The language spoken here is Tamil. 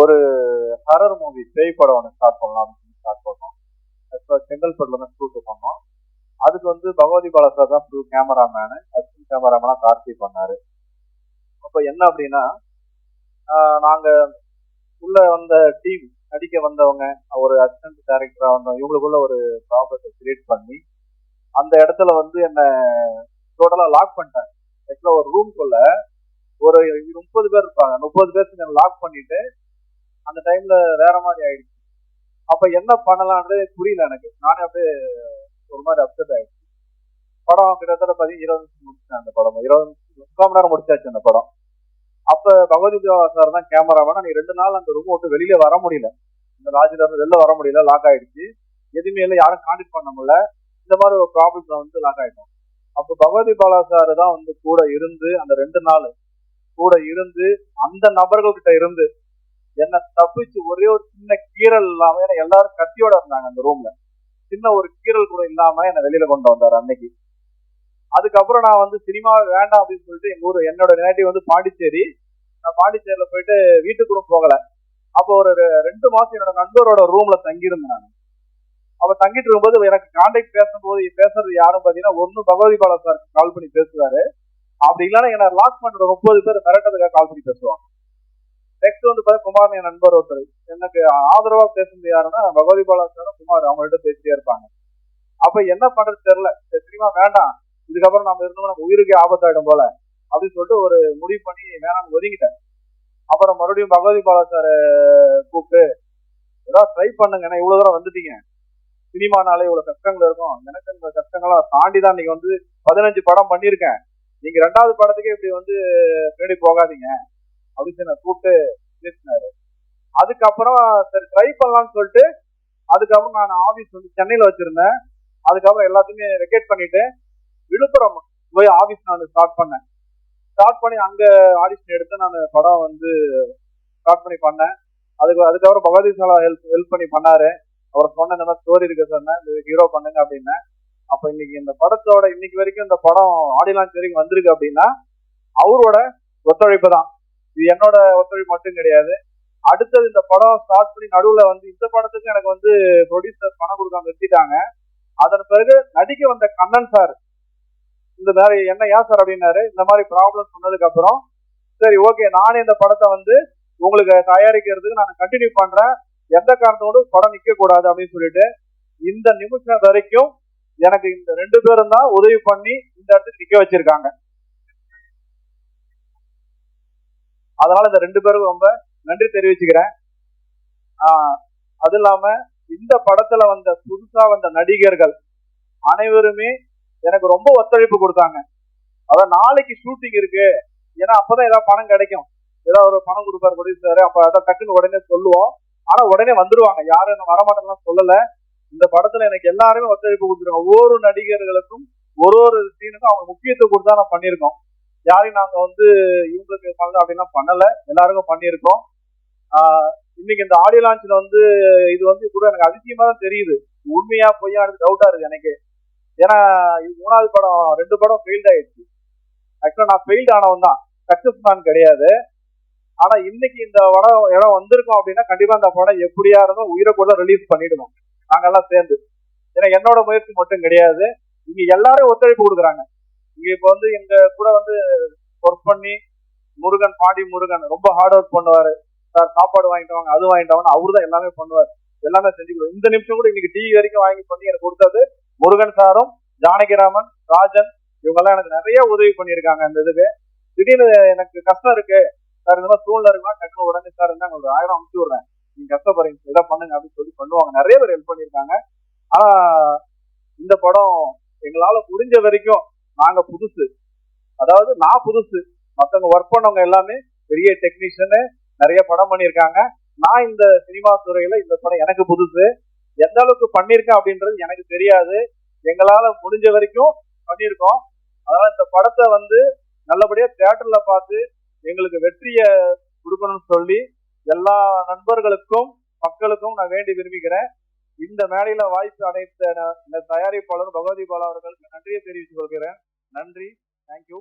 ஒரு ஹரர் மூவி பேய் படம் ஒன்று ஸ்டார்ட் பண்ணலாம் அப்படின்னு ஸ்டார்ட் பண்ணோம். இப்போ செங்கல்பட்டுல தான் ஷூட் பண்ணோம். அதுக்கு வந்து பகவதி பாலா தான் ஃபுல் கேமராமேனு அசிஸ்டன்ட் கேமராமேனா கார்த்தி பண்ணாரு. அப்போ என்ன அப்படின்னா நாங்கள் நாங்க உள்ள வந்த டீம் நடிக்க வந்தவங்க ஒரு அசிஸ்டன்ட் டைரக்டரா வந்தவங்க இவங்களுக்குள்ள ஒரு ப்ராப்ளத்தை கிரியேட் பண்ணி அந்த இடத்துல வந்து என்ன டோட்டலா லாக் பண்ணிட்டாங்க. ஆக்சுவலா ஒரு ரூம்குள்ள ஒரு முப்பது பேர் இருப்பாங்க. முப்பது பேருக்கு லாக் பண்ணிட்டு அந்த டைம்ல வேற மாதிரி ஆயிடுச்சு. அப்ப என்ன பண்ணலான்றது புரியல எனக்கு. நானே அப்படியே ஒரு மாதிரி அப்செட் ஆயிடுச்சு. படம் கிட்டத்தட்ட பார்த்தீங்கன்னா இருபது நிமிஷம் முடிச்சேன் அந்த படம். இருபது நிமிஷம் முக்கால் மணி நேரம் முடிச்சாச்சு அந்த படம். அப்ப பகவதி தேவா சார் தான் கேமராமேனா நீ ரெண்டு நாள் அந்த ரூம் விட்டு வெளியில வர முடியல. இந்த லாஜில இருந்து வெளில வர முடியல லாக் ஆயிடுச்சு. எதுவுமே இல்லை யாரும் கான்டெக்ட் பண்ண முடியல. இந்த மாதிரி ஒரு ப்ராப்ளம்ல வந்து லாக் ஆயிட்டோம். அப்போ பகவதி பாலா சார் தான் வந்து கூட இருந்து அந்த ரெண்டு நாள் கூட இருந்து அந்த நபர்கள் கிட்ட இருந்து என்ன தப்பிச்சு ஒரே ஒரு சின்ன கீறல் இல்லாம ஏன்னா எல்லாரும் கத்தியோட இருந்தாங்க அந்த ரூம்ல சின்ன ஒரு கீறல் கூட இல்லாம என்ன வெளியில கொண்டு வந்தார் அன்னைக்கு. அதுக்கப்புறம் நான் வந்து சினிமா வேண்டாம் அப்படின்னு சொல்லிட்டு எங்க ஊர் என்னோட நேட்டிவ் வந்து பாண்டிச்சேரி. நான் பாண்டிச்சேரியில போயிட்டு வீட்டுக்கு போகல. அப்போ ஒரு ரெ- ரெண்டு மாசம் என்னோட நண்பரோட ரூம்ல தங்கியிருந்தேன் நான். அப்ப தங்கிட்டு இருக்கும்போது எனக்கு கான்டாக்ட் பேசும்போது பேசுறது யாரும் பாத்தீங்கன்னா ஒன்னு பகவதி பாலா சார் கால் பண்ணி பேசுவாரு. அப்படி இல்லைன்னா என்ன லாக் பண்ற முப்பது பேர் மிரட்டதுக்காக கால் பண்ணி பேசுவாங்க. நெக்ஸ்ட் வந்து பார்த்தா குமார் என் நண்பர் ஒருத்தர். எனக்கு ஆதரவா பேசுறது யாருன்னா பகவதி பாலா குமார். அவங்கள்ட்ட பேசிட்டே இருப்பாங்க. அப்ப என்ன பண்றது தெரியல. சரி, சினிமா வேண்டாம். இதுக்கப்புறம் நம்ம இருந்தோம் நம்ம உயிருக்கே ஆபத்தாயிடும் போல. அப்படின்னு சொல்லிட்டு ஒரு முடிவு பண்ணி வேணாம்னு ஒதுங்கிட்டேன். அப்புறம் மறுபடியும் பகவதி பாலா சார் கூப்பிட்டு ஏதாவது ட்ரை பண்ணுங்க. ஏன்னா இவ்வளவு தூரம் வந்துட்டீங்க. சினிமானாலே இவ்வளவு கஷ்டங்கள் இருக்கும். எனக்கு இந்த கஷ்டங்களா தாண்டி தான் நீங்க வந்து பதினஞ்சு படம் பண்ணியிருக்கேன். நீங்க ரெண்டாவது படத்துக்கே இப்படி வந்து பின்னாடி போகாதீங்க. அப்படின்னு நான் கூப்பிட்டு பேசினாரு. அதுக்கப்புறம் சரி ட்ரை பண்ணலாம்னு சொல்லிட்டு அதுக்கப்புறம் நான் ஆஃபீஸ் வந்து சென்னையில் வச்சிருந்தேன். அதுக்கப்புறம் எல்லாத்தையுமே வெக்கேட் பண்ணிட்டு விழுப்புரம் போய் ஆஃபீஸ் நான் ஸ்டார்ட் பண்ணேன். ஸ்டார்ட் பண்ணி அங்கே ஆடிஷன் எடுத்து நான் படம் வந்து ஸ்டார்ட் பண்ணி பண்ணேன். அதுக்கு அதுக்கப்புறம் பகவதி சாலா ஹெல்ப் ஹெல்ப் பண்ணி பண்ணாரு. அவர் சொன்ன இந்த மாதிரி ஸ்டோரி இருக்க சொன்னேன். ஹீரோ பண்ணுங்க அப்படின்னேன் அப்போ இன்னைக்கு இந்த படத்தோட இன்னைக்கு வரைக்கும் இந்த படம் ஆடி லான்ச் வரைக்கும் வந்திருக்கு அப்படின்னா அவரோட ஒத்துழைப்பு தான். இது என்னோட ஒத்துழைப்பு மட்டும் கிடையாது. அடுத்தது இந்த படம் ஸ்டார்ட் பண்ணி நடுவுல வந்து இந்த படத்துக்கு எனக்கு வந்து ப்ரொடியூசர் பணம் கொடுக்காம நிறுத்திட்டாங்க. அதன் பிறகு நடிக்க வந்த கண்ணன் சார் இந்த மாதிரி என்ன ஏன் சார் அப்படின்னாரு இந்த மாதிரி ப்ராப்ளம் சொன்னதுக்கு அப்புறம் சரி ஓகே நானே இந்த படத்தை வந்து உங்களுக்கு தயாரிக்கிறதுக்கு நான் கண்டினியூ பண்றேன். எந்த காரணத்தோடு படம் நிக்க கூடாது அப்படின்னு சொல்லிட்டு இந்த நிமிஷம் வரைக்கும் எனக்கு இந்த ரெண்டு பேரும் தான் உதவி பண்ணி இந்த இடத்துக்கு நிக்க வச்சிருக்காங்க. அதனால இந்த ரெண்டு பேருக்கும் ரொம்ப நன்றி தெரிவிச்சுக்கிறேன். அது இல்லாம இந்த படத்துல வந்த புதுசா வந்த நடிகர்கள் அனைவருமே எனக்கு ரொம்ப ஒத்துழைப்பு கொடுத்தாங்க. அதான் நாளைக்கு ஷூட்டிங் இருக்கு. ஏன்னா அப்பதான் ஏதாவது பணம் கிடைக்கும். ஏதாவது ஒரு பணம் கொடுப்பாரு ப்ரொடியூசர் அப்ப அதான் டக்குன்னு உடனே சொல்லுவோம். ஆனா உடனே வந்துருவாங்க. யாரும் என்ன வரமாட்டேன்னு சொல்லல. இந்த படத்துல எனக்கு எல்லாருமே ஒத்துழைப்பு கொடுத்துருக்காங்க. ஒவ்வொரு நடிகர்களுக்கும் ஒரு ஒரு சீனுக்கும் அவங்க முக்கியத்துவம் கொடுத்தா நான் பண்ணியிருக்கோம். யாரையும் நாங்க வந்து இவங்களுக்கு பண்ணல அப்படின்லாம் பண்ணல. எல்லாருக்கும் பண்ணியிருக்கோம். இன்னைக்கு இந்த ஆடியோ லான்ச்ல வந்து இது வந்து கூட எனக்கு அதிசயமா தான் தெரியுது. உண்மையா பொய்யா எனக்கு டவுட்டா இருக்கு எனக்கு. ஏன்னா இது மூணாவது படம் ரெண்டு படம் ஃபெயில்ட் ஆயிடுச்சு. ஆக்சுவலா நான் ஃபெயில்ட் ஆனவன் தான். சக்சஸ் மேன் கிடையாது. ஆனா இன்னைக்கு இந்த படம் இடம் வந்திருக்கோம் அப்படின்னா கண்டிப்பா இந்த படம் எப்படியா இருந்தும் உயிரை கூட ரிலீஸ் பண்ணிடுவோம் நாங்கெல்லாம் சேர்ந்து. ஏன்னா என்னோட முயற்சி மட்டும் கிடையாது. இங்க எல்லாரும் ஒத்துழைப்பு கொடுக்குறாங்க. இங்க இப்ப வந்து எங்க கூட வந்து ஒர்க் பண்ணி முருகன் பாண்டி முருகன் ரொம்ப ஹார்ட் ஒர்க் பண்ணுவாரு. சார் சாப்பாடு வாங்கிட்டு வாங்க அது வாங்கிட்டு வாங்க அவரு தான் எல்லாமே பண்ணுவார். எல்லாமே செஞ்சு இந்த நிமிஷம் கூட இன்னைக்கு டிவி வரைக்கும் வாங்கி பண்ணி எனக்கு கொடுத்தது முருகன் சாரும் ஜானகிராமன் ராஜன் இவங்க எல்லாம் எனக்கு நிறைய உதவி பண்ணியிருக்காங்க அந்த இதுக்கு. திடீர்னு எனக்கு கஷ்டம் இருக்கு. சார் இந்த மாதிரி சூழ்நிலை இருக்குமா டக்குனு உடனே சார் இருந்தாங்க ஒரு ஆயிரம் அமுச்சு விடுறேன். நீங்க கஷ்டப்படுறீங்க இதை பண்ணுங்க அப்படின்னு சொல்லி பண்ணுவாங்க. நிறைய பேர் ஹெல்ப் பண்ணியிருக்காங்க. ஆனா இந்த படம் எங்களால முடிஞ்ச வரைக்கும் நாங்க புதுசு. அதாவது நான் புதுசு. மத்தவங்க ஒர்க் பண்ணவங்க எல்லாமே பெரிய டெக்னீஷியனு நிறைய படம் பண்ணியிருக்காங்க. நான் இந்த சினிமா துறையில இந்த படம் எனக்கு புதுசு. எந்த அளவுக்கு பண்ணியிருக்கேன் அப்படின்றது எனக்கு தெரியாது. எங்களால முடிஞ்ச வரைக்கும் பண்ணியிருக்கோம். அதனால இந்த படத்தை வந்து நல்லபடியா தியேட்டர்ல பார்த்து எங்களுக்கு வெற்றியை கொடுக்கணும்னு சொல்லி எல்லா நண்பர்களுக்கும் மக்களுக்கும் நான் வேண்டி விரும்புகிறேன். இந்த மேடையில வாய்ப்பு அனைத்த இந்த தயாரிப்பாளர் பகவதி பாலா அவர்களுக்கு நன்றியை தெரிவித்துக் கொள்கிறேன். நன்றி. தேங்க்யூ